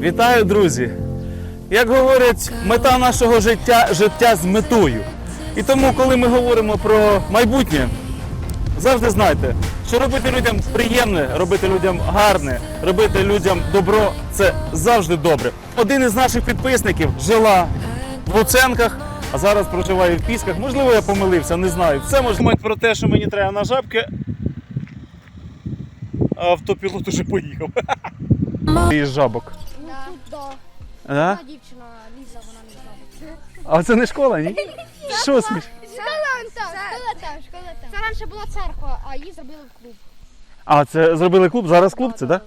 Вітаю, друзі! Як говорять, мета нашого життя життя з метою. І тому, коли ми говоримо про майбутнє, завжди знайте, що робити людям приємне, робити людям гарне, робити людям добро це завжди добре. Один із наших підписників жила в Луценках, а зараз проживає в Пісках. Можливо, я помилився, не знаю. Це може думати про те, що мені треба на жабки. Автопілот уже поїхав. Із жабок. Ну тут да. Да? Дівчина Ліза, вона не знає. А це не школа, ні? Що сміш? Школа там, школа там, школа там. Це раніше була церква, а її зробили в клуб. А, це зробили клуб, зараз клуб це, так?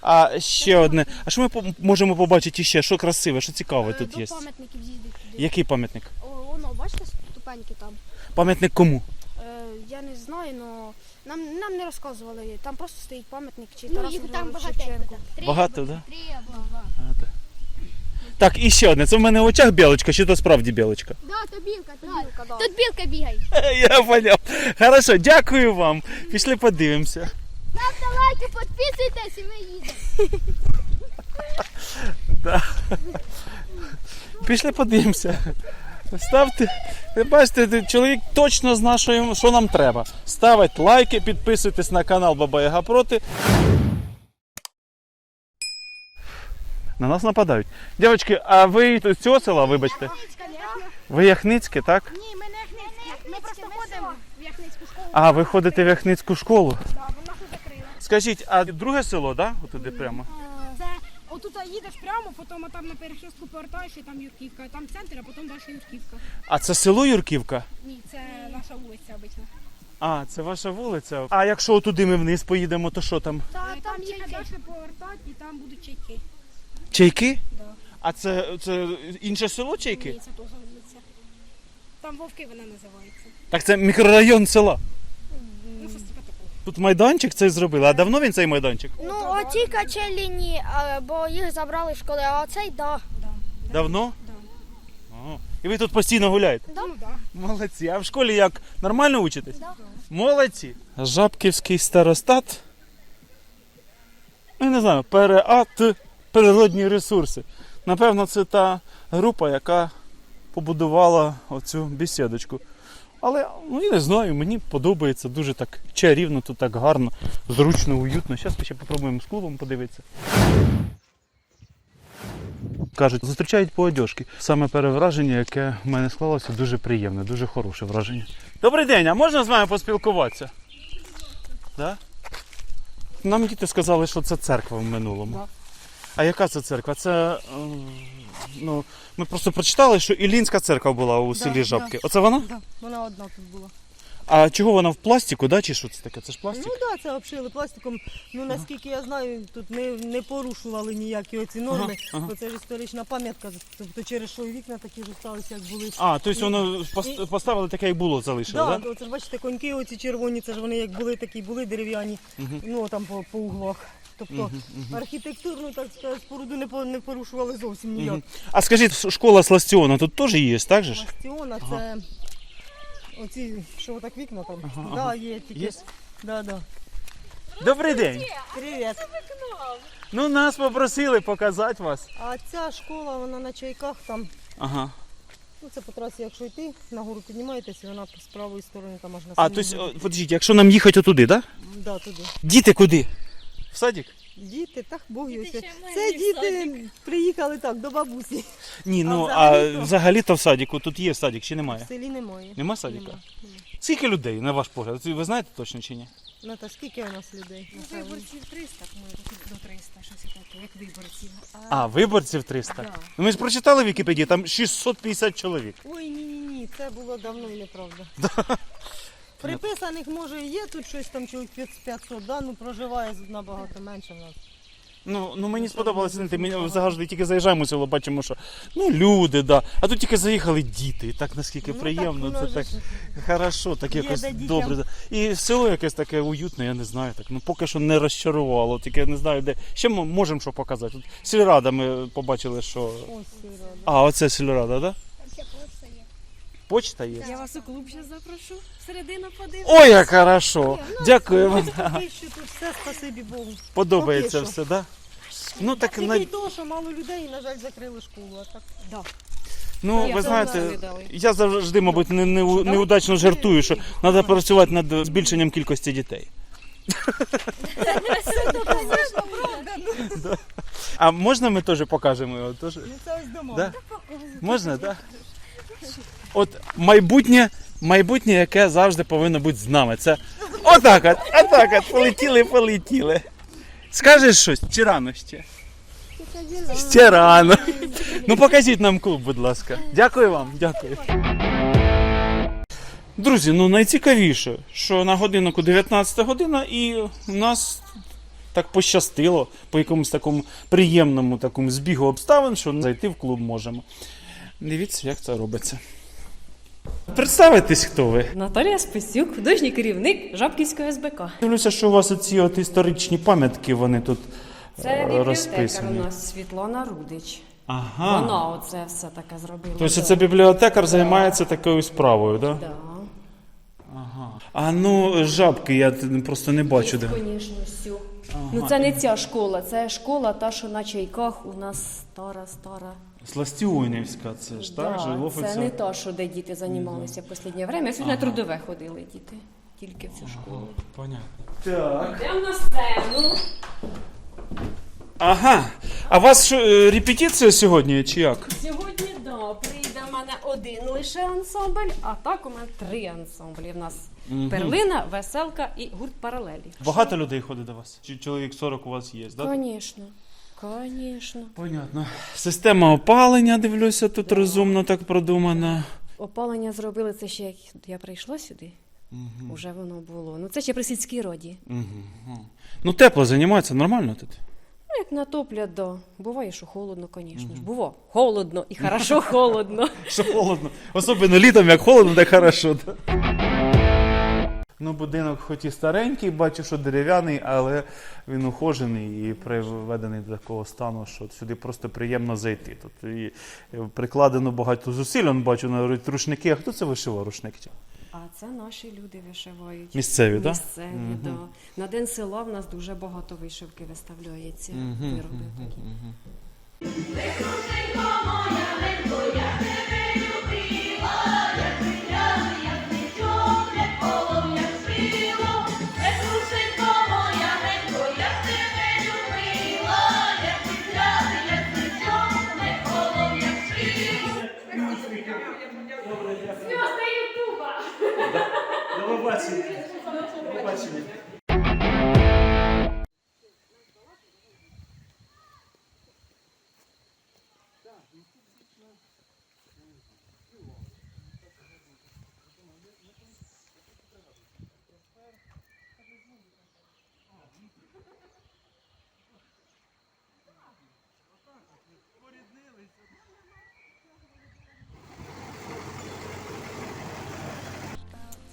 А ще одне. А що ми по- можемо побачити ще? Що красиве, що цікаве тут До є? пам'ятників з'їздить туди. Який пам'ятник? О, воно, бачите, ступеньки там. Пам'ятник кому? Е, я не знаю, але нам, нам не розказували. Там просто стоїть пам'ятник чи Ну, їх там Багато, або- да? Три або два. Так. Так, і ще одне. Це в мене в очах білочка, чи то справді білочка? Да, то білка, то білка, да. Тут білка бігає. Я поняв. Хорошо, дякую вам. Пішли подивимося. Ставте лайки, підписуйтесь і ми їдемо. Пішли подивимося. Ставте. Бачите, чоловік точно знає, що, йому- що нам треба. Ставить лайки, підписуйтесь на канал Баба Яга проти. На нас нападають. Дівчатки, а ви з цього села, вибачте? Ви Яхницьке, так? Ні, ми не Яхницькі. Ми просто ходимо в Яхницьку школу. А, ви ходите в Яхницьку школу. Да, вона закрила. Скажіть, а друге село, так? Да? Отуди прямо. Отут їдеш прямо, потім там на перехрестку повертаєш і там Юрківка. Там центр, а потім далі Юрківка. А це село Юрківка? Ні, це наша вулиця обична. А, це ваша вулиця. А якщо отуди ми вниз поїдемо, то що там? Та, там там їхати чайки. далі повертати і там будуть чайки. Чайки? Да. А це, це інше село Чайки? Ні, це теж вулиця. Там Вовки вона називається. Так це мікрорайон села. Ну, щось типу такого. Тут майданчик цей зробили. А давно він цей майданчик? Ну, оці качелі ні, а, бо їх забрали з школи, а оцей да. Давно? Да. О, І ви тут постійно гуляєте? Ну, да. Молодці. А в школі як? Нормально учитесь? Да. Молодці. Жабківський старостат. Ну, я не знаю, ПРАТ природні ресурси. Напевно, це та група, яка побудувала оцю бесідочку. Але ну, я не знаю, мені подобається дуже так чарівно, тут так гарно, зручно, уютно. Зараз ще попробуємо з клубом подивитися. Кажуть, зустрічають по одежки. Саме перевраження, яке в мене склалося, дуже приємне, дуже хороше враження. Добрий день, а можна з вами поспілкуватися? Да? Нам діти сказали, що це церква в минулому. А яка це церква? Це. Ну, ми просто прочитали, що Іллінська церква була у селі да. Жабки. Оце вона? Да, вона одна тут була. А чого вона в пластику, да? чи що це таке? Це ж пластик? Ну так, да, це обшили пластиком. Ну наскільки я знаю, тут не, не порушували ніякі оці норми, Ага, ага. бо це ж історична пам'ятка. Тобто через що і вікна такі ж залишилися, як були. А, тобто воно пос- поставили таке, як було, залишили, Да, так? да? Оце ж бачите, коньки оці червоні, це ж вони як були, такі були дерев'яні, ну там по, по углах. Тобто архітектурну, так сказати, споруду не, по- не порушували зовсім ніяк. А скажіть, школа Сластіона тут теж є, так же ж? Бастіона це оці, що отак вікна там. Да, є тільки. Є? Да, да. Добрий день. Привіт. Ну, нас попросили показати вас. А ця школа, вона на чайках там. Ага. Ну, це по трасі, якщо йти, нагору піднімаєтесь, і вона з правої сторони там аж на А, самій тобто, горі. подождіть, якщо нам їхати отуди, так? Да? Да, туди. Діти куди? В садик? Діти, так Бог його. Це, діти приїхали так, до бабусі. Ні, ну А взагалі-то? взагалі-то в садику тут є садик чи В немає? селі немає. Нема садика? Нема. Скільки людей, на ваш погляд? Ви знаєте точно чи ні? Ну, та скільки у нас людей? Ну, виборців 300, може, до 300, щось таке, як виборців. А, виборців 300. Ну, ми ж прочитали в Вікіпедії, там 650 чоловік. Ой, ні, ні, ні, це було давно і неправда. Приписаних може і є тут щось там чоловік 500, да? ну проживає набагато менше в нас. Ну, ну мені сподобалося, знаєте, ми завжди тільки заїжджаємо в село, бачимо, що ну люди, да. А тут тільки заїхали діти. І так наскільки Ну, приємно, так це так хорошо, так Є якось дітям. добре. І село якесь таке уютне, я не знаю. Так. Ну поки що не розчарувало, тільки я не знаю, де. Ще ми можемо що показати. Тут сільрада ми побачили, що. Ось сільрада. А, оце сільрада, так? Да? Там ще просто є. Почта є. Я вас у клуб зараз запрошу. Всередину подивитися. Ой, як хорошо! Дякую вам. Поки що тут все, спасибі Богу. Подобається Поки все, так? Да? Ну так Тільки на... того, що мало людей, і, на жаль, закрили школу. А так, да. ну Я ви знаєте, я завжди, мабуть, не, не, неудачно жартую, що треба працювати над збільшенням кількості дітей. Да. А можна ми теж покажемо його? Ну це ось дома. Да? Можна, так? От майбутнє, майбутнє, яке завжди повинно бути з нами. Це отак от, отак от, полетіли, полетіли. Скажеш щось чи рано ще? Ще рано. Ну покажіть нам клуб, будь ласка. Дякую вам, дякую. Друзі, ну найцікавіше, що на годиннику 19 година і у нас так пощастило по якомусь такому приємному такому збігу обставин, що зайти в клуб можемо. Дивіться, як це робиться. Представитесь, хто ви? Наталія Списюк, художній керівник Жабківського СБК. Дивлюся, що у вас оці от історичні пам'ятки, вони тут Це е, бібліотекар розписані. у нас Світлана Рудич. Ага. Вона оце все таке зробила. Тобто це бібліотекар займається такою справою, так? Да? Да. Ага. А ну, жабки я т- просто не бачу. Де. Звісно, всю. Ну це не ця школа, це школа, та, що на чайках у нас стара, стара. Сластіонівська, це ж так? Да, Жилофиця. це не та, що де діти займалися в останнє время. Сьогодні на трудове ходили діти. Тільки в цю школу. Понятно. Так. Йдемо на сцену. Ага. А у вас що, е, репетиція сьогодні чи як? Сьогодні да, прийде в мене один лише ансамбль, а так у мене три ансамблі. В нас перлина, веселка і гурт паралелі. Багато людей ходить до вас? Чи чоловік 40 у вас є, так? Звісно, звісно. Понятно. Система опалення, дивлюся, тут розумно так продумана. Опалення зробили це ще як я прийшла сюди. Уже воно було. Ну це ще при сільській роді. Ну, тепло займається, нормально тут. Ну, як натоплять, да. Буває, що холодно, звісно ж. Було холодно і хорошо холодно. Що холодно. Особливо літом, як холодно, так хорошо. Да? Ну, будинок хоч і старенький, бачу, що дерев'яний, але він ухожений і приведений до такого стану, що сюди просто приємно зайти. Тут і прикладено багато зусиль, он бачу навіть рушники. А хто це вишивав рушники? А це наші люди вишивають. Місцеві, так? Місцеві, да. На День села в нас дуже багато вишивки виставляється. Вироби такі. До побачення. До побачення.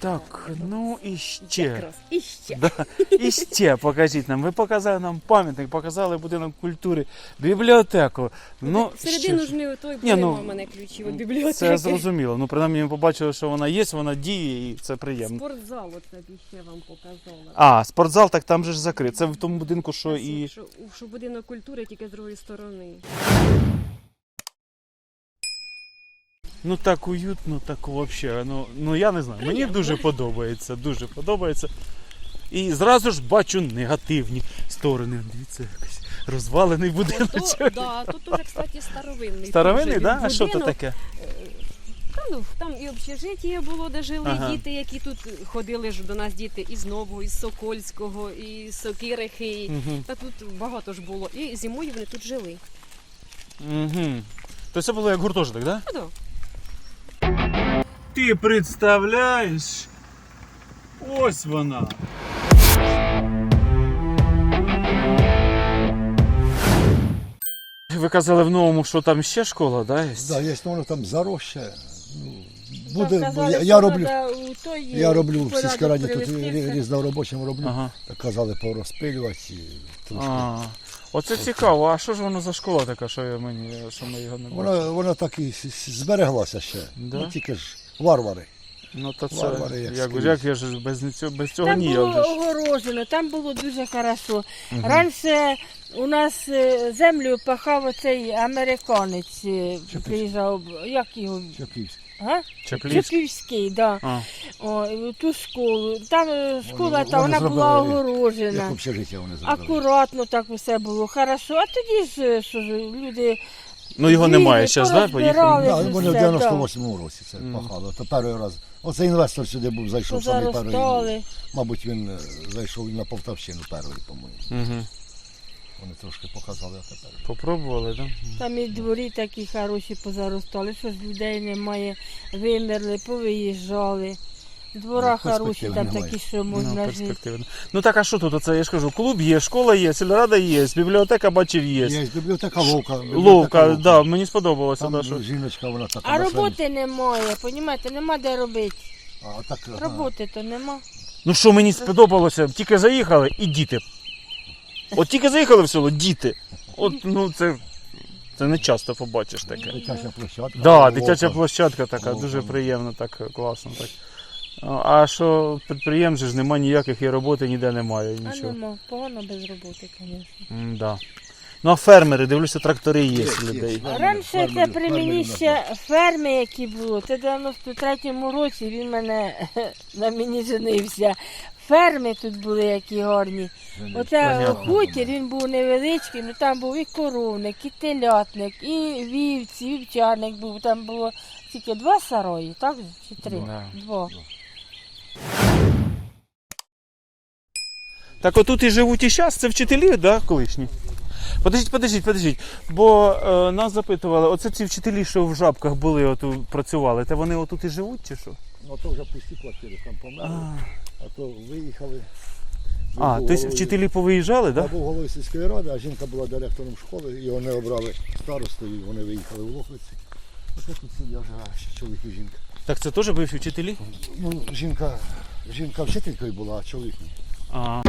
Так, ну і ще. І ще. Да. І ще покажіть нам. Ви показали нам пам'ятник, показали будинок культури, бібліотеку. Ну, Всередину ще ж не той, Ні, ну, в мене ключів від бібліотеки. Це зрозуміло. Ну, принаймні, ми побачили, що вона є, вона діє, і це приємно. Спортзал от ще вам показала. А, спортзал, так там же ж закрит. Це в тому будинку, що і. Що, що будинок культури тільки з другої сторони. Ну так уютно, так взагалі. Ну, ну я не знаю. Мені дуже подобається, дуже подобається. І зразу ж бачу негативні сторони. Дивіться, якийсь розвалений будиночок. То, да, тут уже, кстати, старовинний. Старовинний, так? він А що то таке? Та, ну, там і общежиття було, де жили Ага. діти, які тут ходили ж до нас діти із Нового, із Сокольського, із Сокирихи. Мгм. Та тут багато ж було. І зимою вони тут жили. Угу. То це було як гуртожиток, так? Ну, да. Ти представляєш? Ось вона. Ви казали в новому, що там ще школа, да? Є? Да, є воно там заросше. Ну, Там буде, казали, я, що я роблю, надо у той я роблю в порядок сільській раді тут привести рі- все. різноробочим роблю. Ага. Так казали порозпилювати і трошки. А, оце цікаво. А що ж воно за школа така, що я мені, що ми його не бачили? Вона, вона так і с- с- збереглася ще. Да? Ну, тільки ж варвари. Ну то це Варвари, як як, скрізь. як я ж без цього без цього Там ніяк. було же ж. огорожено, там було дуже хорошо. Раніше у нас е, землю пахав оцей американець, е, приїжджав, як його? Чаплівський. Чепівський, да. А. О, і ту школу. Там е, школа, Вони- та вони вона була зробили, огорожена. Як общежиття вони зробили. Акуратно так усе було, хорошо. А тоді ж е, що ж, люди Ну його немає зараз, да? Поїхав. Да, в 98-му році це пахало. То перший раз. Оце інвестор сюди був, зайшов самий перший. Мабуть, він е, зайшов на Полтавщину перший, по-моєму. Угу. Вони трошки показали, а тепер. Попробували, так? Там і дворі такі хороші позаростали, що ж людей немає, вимерли, повиїжджали. Двора Ну, хороші, там такі, що Ну, можна жити. перспективно. Ну так а що тут? Оце я ж кажу, клуб є, школа є, сільрада є, бібліотека бачив є. Є бібліотека Вовка. Ловка, да, мені сподобалося. Там що... жіночка, вона така. А на роботи немає, понімаєте, нема де робити. А, так. Роботи то нема. Ну що мені сподобалося, тільки заїхали і діти. От тільки заїхали в село, діти. От ну це, це не часто побачиш таке. Дитяча площадка. Да, дитяча площадка така, дуже приємно, так класно. Так. А що підприємців ж немає ніяких і роботи ніде немає. А нема. Погано без роботи, звісно. Да. Ну а фермери, дивлюся, трактори є у людей. Раніше це при мені ще ферми, які було. Це в 93-му році він мене на мені женився. Ферми тут були які гарні. Оце хутір, він був невеличкий, ну там був і коровник, і телятник, і вівці, і вівчарник був. Там було тільки два сарої, так? Чи три? Два. Так отут і живуть і зараз, це вчителі, да, колишні? Подождіть, подождіть, подождіть. Бо е, нас запитували, оце ці вчителі, що в жабках були, оту, працювали, то вони отут і живуть чи що? Ну то вже пусті квартири там померли, а то виїхали. А, тобто вчителі повиїжджали, так? Да? був головою сільської ради, а жінка була директором школи, і вони обрали старостою, і вони виїхали в Лохвиці. Оце тут сидів вже чоловік і жінка. Так це теж бивші вчителі? Ну, жінка, жінка вчителькою була, а чоловік ні. А.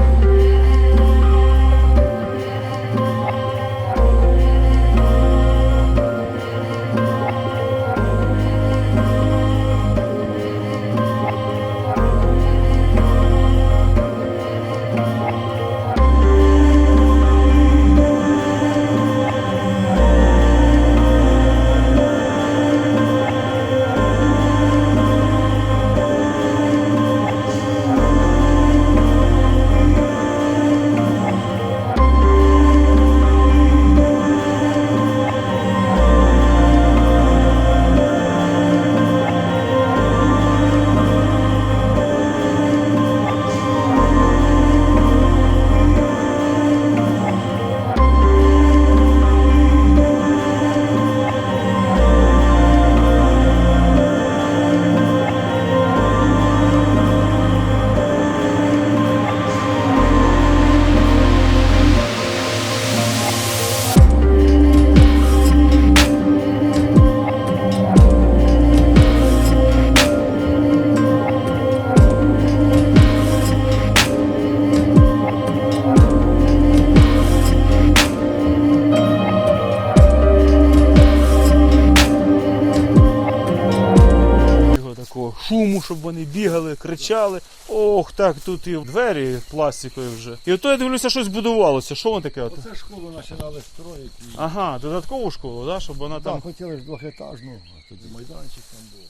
щоб вони бігали, кричали. Ох, так, тут і двері пластикові вже. І ото я дивлюся, щось будувалося. Що воно таке? От? Оце школу починали строїти. Ага, додаткову школу, да? щоб вона Там там. хотіли ж двохетажну, а тоді майданчик там був.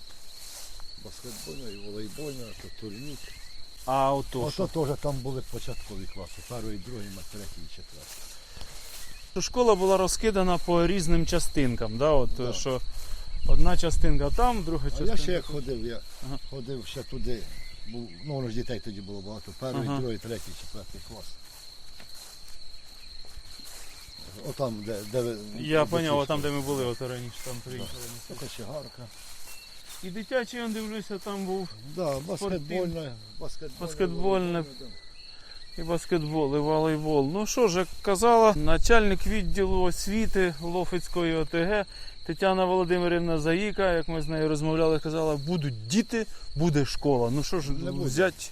Баскетбольна і волейбольна, то турнік. А ото. Ото теж там були початкові класи, перший, другий, третій, четвертий. Школа була розкидана по різним частинкам. Да? От, що одна частинка там, друга А я ще як ходив, я Ага. ходив ще туди. Був, ну, воно ж дітей тоді було багато. Перший, Ага. другий, третій, четвертий клас. Отам, де, де ви. Я зрозумів, ці там, де ми були, от раніше там приїхали. Це чигарка. І дитячий, я дивлюся, там був Да. Баскетбольна. волейбольна, да. і баскетбол, і волейбол. Ну що ж, як казала, начальник відділу освіти Лофицької ОТГ Тетяна Володимирівна Заїка, як ми з нею розмовляли, казала, будуть діти, буде школа. Ну що ж взяти?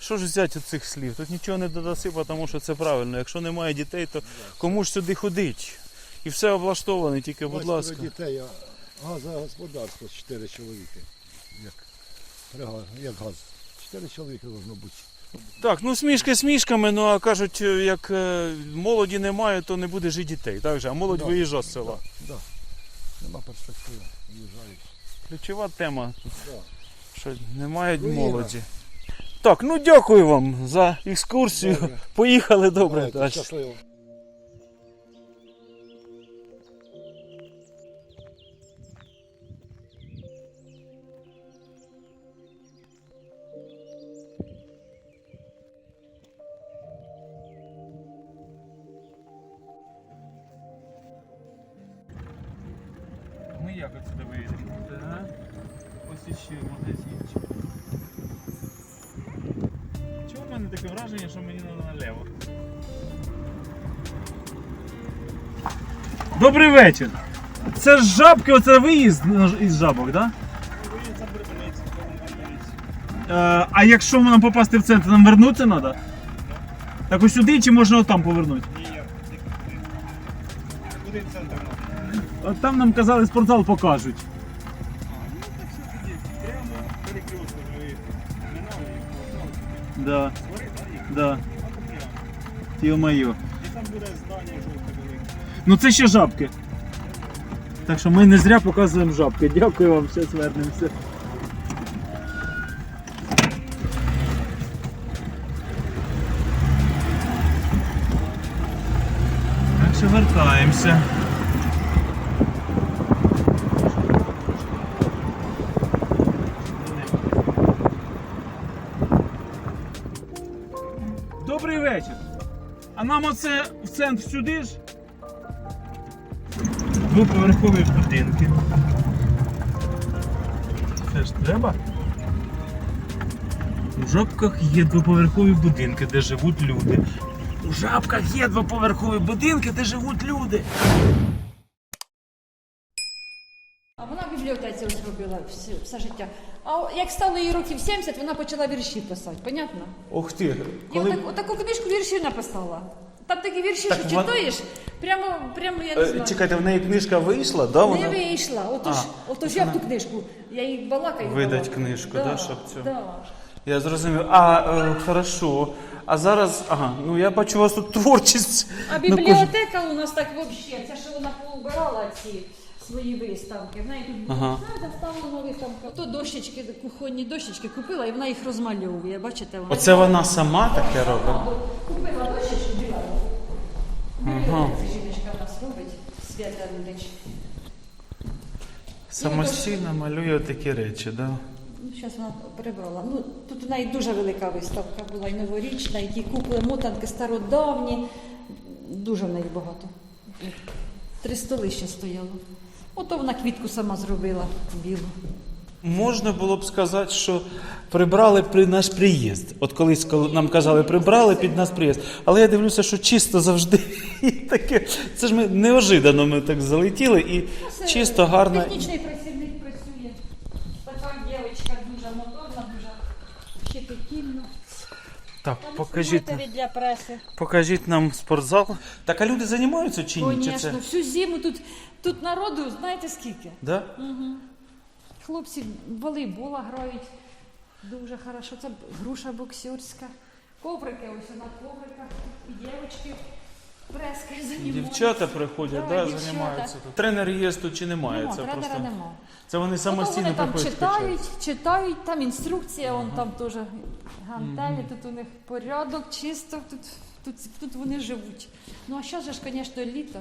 Що ж взяти від цих слів? Тут нічого не додаси, тому що це правильно. Якщо немає дітей, то кому ж сюди ходить? І все облаштоване, тільки, будь ласка. дітей, а газогосподарство, чотири чоловіки. як, як газ. Чотири чоловіки должно бути. Так, ну смішки смішками, ну а кажуть, е, як е, молоді немає, то не буде жити дітей. Так же, а молодь Да. виїжджа з села. Да. Нема перспективи. Виїжджають. Ключова тема, Да. що немає Руїна. молоді. Так, ну дякую вам за екскурсію. Добре. Поїхали добре. Давайте, далі. щасливо. Як отсюди виїдемо? Так. Ось іще магазинчик. Чого в мене таке враження, що мені треба наліво? Добрий вечір! Це ж жабки, оце виїзд із жабок, так? Да? Е, а якщо нам попасти в центр, нам вернутися треба? Так ось сюди чи можна отам повернути? От там нам казали, спортзал покажуть. Да. Да. Йо-моє. Ну це ще жабки. Так що ми не зря показуємо жабки. Дякую вам, зараз вернемося. Так що вертаємося. Нам оце в центр сюди ж? Двоповерхові будинки. Це ж треба? У жабках є двоповерхові будинки, де живуть люди. У жабках є двоповерхові будинки, де живуть люди. А в робила все, все життя. А як стало їй років 70, вона почала вірші писати, понятно? Ох ти. І отак, отаку книжку віршів написала. Там такі вірші, Так що вон- читаєш, прямо, прямо я не Е, знаю. Чекайте, в неї книжка вийшла, да? Не Вона? вийшла. Отож, А, отож я ту книжку. Я їй балакаю. Видать балакаю. книжку, да, щоб цю? Да. Я зрозумів. А, е, хорошо. А зараз, ага, ну я бачу у вас тут творчість. А на кожній- бібліотека у нас так взагалі, це що вона поубирала ці свої виставки. В неї тут Ага. вставлена виставка. То дощечки, кухонні дощечки купила і вона їх розмальовує. Бачите, вона Оце вона сама таке робить? купила дощечки біла. Ага. Жіночка в нас робить Свята Рудич. Самостійно малює такі речі, да? Ну, зараз вона прибрала. Ну, тут у неї дуже велика виставка була, і новорічна, і ті кукли, мотанки стародавні. Дуже в неї багато. Три столи ще стояло. Ото вона квітку сама зробила білу. Можна було б сказати, що прибрали при наш приїзд. От колись, коли нам казали, прибрали під нас приїзд. Але я дивлюся, що чисто завжди і таке. Це ж ми неожиданно ми так залетіли і чисто гарно. Технічний працівник працює. Така дівчинка дуже моторна, дуже щепетільна. Так, покажіть, нам- для преси. покажіть нам спортзал. Так, а люди займаються чи ні? Чи це? Звісно, всю зиму тут, тут народу, знаєте скільки? Да? Хлопці в волейбола грають дуже хорошо. Це груша боксерська. Коврики, ось на ковриках. І дівчатки прески займаються. Дівчата приходять, Да, дівчата. займаються тут. Тренер є тут чи немає? Нема, це тренера просто нема. це вони самостійно вони там приходять. читають, читають, там інструкція, он там теж гантелі, тут у них порядок, чисто, тут, тут, тут вони живуть. Ну а зараз же ж, звісно, літо.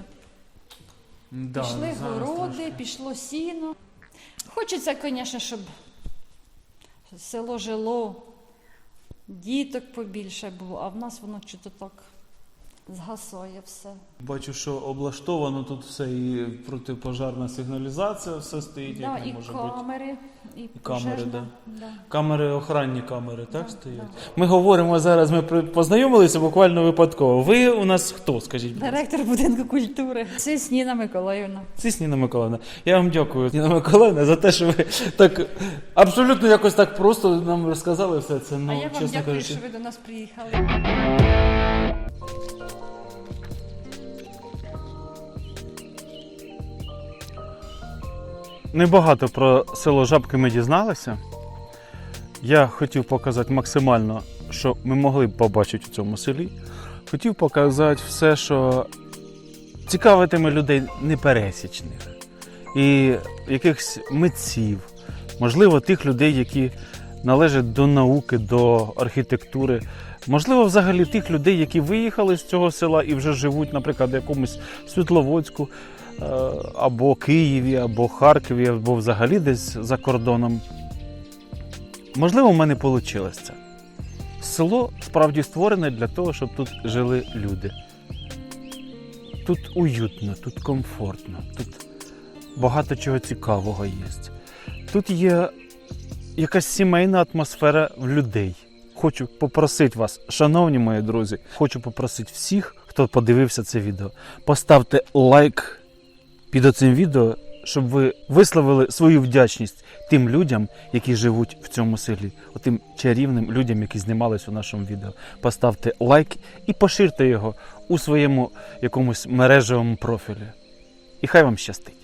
Да, Пішли зараз городи, трошки. пішло сіно. Хочеться, звісно, щоб село жило, діток побільше було, а в нас воно чого так згасає все. Бачу, що облаштовано тут все і протипожарна сигналізація, все стоїть, Да, як не і може бути. камери, і, камери, пожежна. да. Да. Камери, охранні камери, так Да, стоять? да. Ми говоримо зараз, ми познайомилися буквально випадково. Ви у нас хто, скажіть? Директор будинку культури. Це Ніна Миколаївна. Це Ніна Миколаївна. Я вам дякую, Ніна Миколаївна, за те, що ви так абсолютно якось так просто нам розказали все це. Ну, а я вам чесно дякую, кажучи. що ви до нас приїхали. Небагато про село Жабки ми дізналися. Я хотів показати максимально, що ми могли б побачити у цьому селі. Хотів показати все, що цікавитиме людей непересічних і якихось митців, можливо, тих людей, які належать до науки, до архітектури. Можливо, взагалі тих людей, які виїхали з цього села і вже живуть, наприклад, в якомусь Світловодську, або Києві, або Харкові, або взагалі десь за кордоном. Можливо, в мене вийшло це. Село справді створене для того, щоб тут жили люди. Тут уютно, тут комфортно, тут багато чого цікавого є. Тут є якась сімейна атмосфера в людей. Хочу попросити вас, шановні мої друзі, хочу попросити всіх, хто подивився це відео, поставте лайк під цим відео, щоб ви висловили свою вдячність тим людям, які живуть в цьому селі, отим чарівним людям, які знімались у нашому відео. Поставте лайк і поширте його у своєму якомусь мережевому профілі. І хай вам щастить!